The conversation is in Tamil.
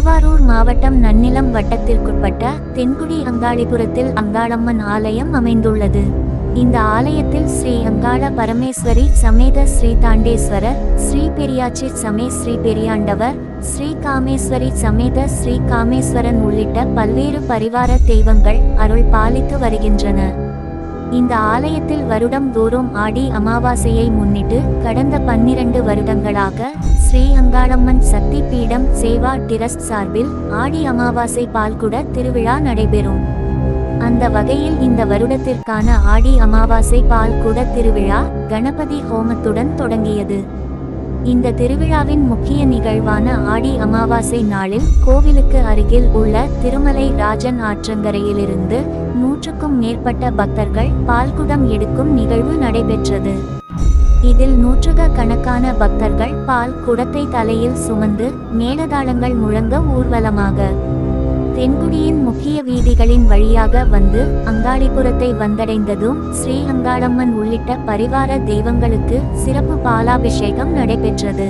திருவாரூர் மாவட்டம் நன்னிலம் வட்டத்திற்குட்பட்ட தென்குடி அங்காளிபுரத்தில் அங்காளம்மன் ஆலயம் அமைந்துள்ளது. இந்த ஆலயத்தில் ஸ்ரீ அங்காள பரமேஸ்வரி சமேத ஸ்ரீ தாண்டேஸ்வரர் ஸ்ரீ பெரியாச்சி சமே ஸ்ரீ பெரியாண்டவர் ஸ்ரீ காமேஸ்வரி சமேத ஸ்ரீ காமேஸ்வரன் உள்ளிட்ட பல்வேறு பரிவார தெய்வங்கள் அருள் பாலித்து வருகின்றன. இந்த ஆலயத்தில் வருடம் தோறும் ஆடி அமாவாசையை முன்னிட்டு கடந்த பன்னிரண்டு வருடங்களாக ஸ்ரீ அங்காளம்மன் சக்தி பீடம் சேவா டிரஸ்ட் சார்பில் ஆடி அமாவாசை பால்குட திருவிழா நடைபெறும். அந்த வகையில் இந்த வருடத்திற்கான ஆடி அமாவாசை பால்குட திருவிழா கணபதி ஹோமத்துடன் தொடங்கியது. இந்த திருவிழாவின் முக்கிய நிகழ்வான ஆடி அமாவாசை நாளில் கோவிலுக்கு அருகில் உள்ள திருமலை ராஜன் ஆற்றங்கரையிலிருந்து நூற்றுக்கும் மேற்பட்ட பக்தர்கள் பால்குடம் எடுக்கும் நிகழ்வு நடைபெற்றது. இதில் நூற்றுக கணக்கான பக்தர்கள் பால் குடத்தை தலையில் சுமந்து மேலதாளங்கள் முழங்க ஊர்வலமாக. தென்குடியின் முக்கிய வீதிகளின் வழியாக வந்து அங்காளிபுரத்தை வந்தடைந்ததும் ஸ்ரீ அங்காளம்மன் உள்ளிட்ட பரிவார தெய்வங்களுக்கு சிறப்பு பாலாபிஷேகம் நடைபெற்றது.